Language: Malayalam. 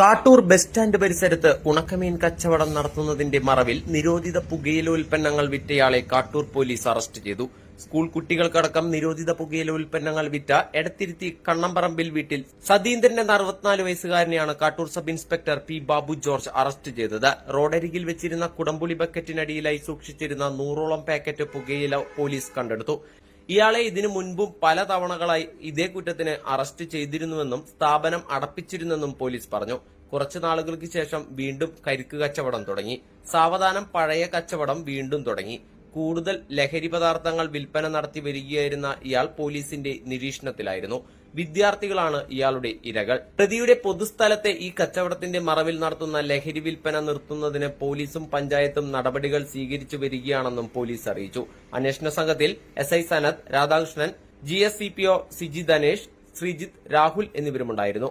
കാട്ടൂർ ബസ് സ്റ്റാൻഡ് പരിസരത്ത് ഉണക്കമീൻ കച്ചവടം നടത്തുന്നതിന്റെ മറവിൽ നിരോധിത പുകയില ഉൽപ്പന്നങ്ങൾ വിറ്റയാളെ കാട്ടൂർ പോലീസ് അറസ്റ്റ് ചെയ്തു. സ്കൂൾ കുട്ടികൾക്കടക്കം നിരോധിത പുകയില ഉൽപ്പന്നങ്ങൾ വിറ്റ എടത്തിരുത്തി കണ്ണമ്പറമ്പിൽ വീട്ടിൽ സതീന്ദ്രന്റെ അറുപത്തിനാല് വയസ്സുകാരനെയാണ് Kattoor sub inspector P Babu George arrest ചെയ്തത്. റോഡരികിൽ വെച്ചിരുന്ന കുടംപുളി ബക്കറ്റിനടിയിലായി സൂക്ഷിച്ചിരുന്ന നൂറോളം പാക്കറ്റ് പുകയില പോലീസ് കണ്ടെടുത്തു. ഇയാളെ ഇതിനു മുൻപും പല തവണകളായി ഇതേ കുറ്റത്തിന് അറസ്റ്റ് ചെയ്തിരുന്നുവെന്നും സ്ഥാപനം അടപ്പിച്ചിരുന്നെന്നും പോലീസ് പറഞ്ഞു. കുറച്ചു നാളുകൾക്ക് ശേഷം വീണ്ടും കരിക്ക് കച്ചവടം തുടങ്ങി. സാവധാനം പഴയ കച്ചവടം വീണ്ടും തുടങ്ങി. കൂടുതൽ ലഹരി പദാർത്ഥങ്ങൾ വിൽപ്പന നടത്തി വരികയായിരുന്ന ഇയാൾ പോലീസിന്റെ നിരീക്ഷണത്തിലായിരുന്നു. വിദ്യാർത്ഥികളാണ് ഇയാളുടെ ഇരകൾ. പ്രതിയുടെ പൊതുസ്ഥലത്തെ ഈ കച്ചവടത്തിന്റെ മറവിൽ നടത്തുന്ന ലഹരി വിൽപ്പന നിർത്തുന്നതിന് പോലീസും പഞ്ചായത്തും നടപടികൾ സ്വീകരിച്ചു വരികയാണെന്നും പോലീസ് അറിയിച്ചു. അന്വേഷണ സംഘത്തിൽ S I Sanath Radhakrishnan G S C P O Siji Dhanesh Sreejith Rahul എന്നിവരുമുണ്ടായിരുന്നു.